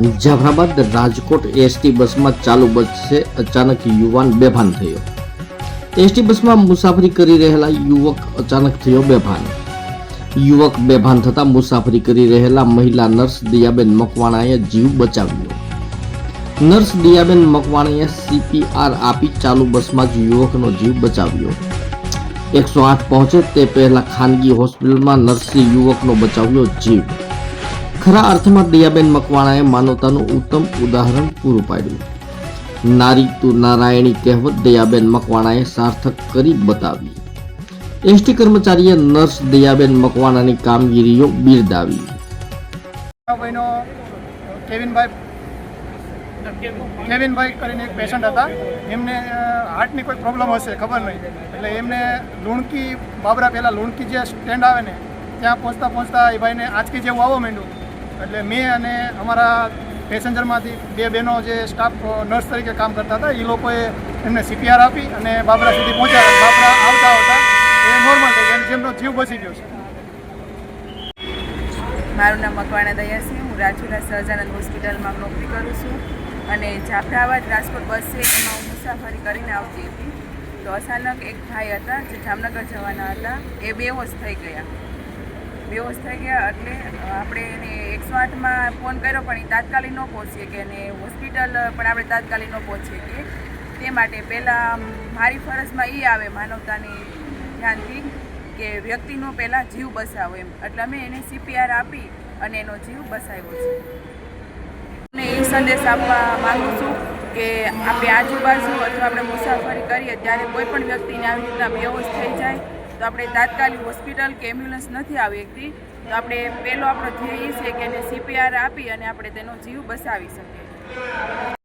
Jafrabad Rajkot ST બસમાં ચાલુ બસે અચાનક યુવાન બેભાન થયો. એસટી બસમાં મુસાફરી કરી રહેલા યુવક અચાનક થયો બેભાન. યુવક બેભાન થતા મુસાફરી કરી રહેલા મહિલા નર્સ દિયાબેન મકવાણાએ જીવ બચાવ્યો. નર્સ દિયાબેન મકવાણાએ સીપીઆર આપી ચાલુ બસમાં જ યુવકનો જીવ બચાવ્યો. એકસો આઠ પહોંચે તે પહેલા ખાનગી હોસ્પિટલમાં નર્સે યુવકનો બચાવ્યો જીવ. ખરા અર્થમાં દયાબેન મકવાણાએ માનવતાનું ઉત્તમ ઉદાહરણ પૂરું પાડ્યું. નારી તું નારાયણી કહેવત દયાબેન મકવાણાએ સાર્થક કરી બતાવી. એસટી કર્મચારીએ નર્સ દયાબેન મકવાણાની કામગીરીઓ બિરદાવી. કેવિનભાઈ કરીને એક પેશન્ટ હતા. એમને હાર્ટની કોઈ પ્રોબ્લેમ હશે, ખબર નહીં. એટલે એમને લુણકી, બાબરા પહેલાં લુણકી જે સ્ટેન્ડ આવે ને, ત્યાં પહોંચતા પહોંચતા એ ભાઈને આંચકી જેવું આવવા માંડ્યું. એટલે મેં અને અમારા પેસેન્જરમાંથી બે બહેનો જે સ્ટાફ નર્સ તરીકે કામ કરતા હતા એ લોકોએ એમને સીપીઆર આપી અને બાબરા સુધી પહોંચ્યા. બાબરા આવતા આવતા એ નોર્મલ થઈ ગયા જેમનો જીવ બચી ગયો છે. મારું નામ મકવાણા દયા છે હું રાજુલા સહજાનંદ હોસ્પિટલમાં નોકરી કરું છું અને જાફરાબાદ રાજકોટ બસ છે, એમાં હું મુસાફરી કરીને આવતી હતી. તો અચાનક એક ભાઈ હતા જે જામનગર જવાના હતા. એ બેહોશ થઈ ગયા. બેહોશ થઈ ગયા એટલે આપણે એને એકસો આઠમાં ફોન કર્યો, પણ એ તાત્કાલિક ન પહોંચીએ કે અને હોસ્પિટલ, પણ આપણે તાત્કાલિક ન પહોંચીએ કે તે માટે પહેલાં મારી ફરજમાં એ આવે માનવતાની ધ્યાનથી કે વ્યક્તિનો પહેલાં જીવ બસાવો એમ. એટલે અમે એને સીપીઆર આપી અને એનો જીવ બસાવ્યો છે. અને એ સંદેશ આપવા માગું છું કે આપણે આજુબાજુ અથવા આપણે મુસાફરી કરીએ, ત્યારે કોઈ પણ વ્યક્તિને આવી રીતના બેહોશ થઈ જાય તો આપણે તાત્કાલિક હોસ્પિટલ કે એમ્બ્યુલન્સ નથી આવી શકતી તો આપણે પહેલો આપણો ધ્યેય છે કે એને સીપીઆર આપી અને આપણે તેનો જીવ બસાવી શકીએ.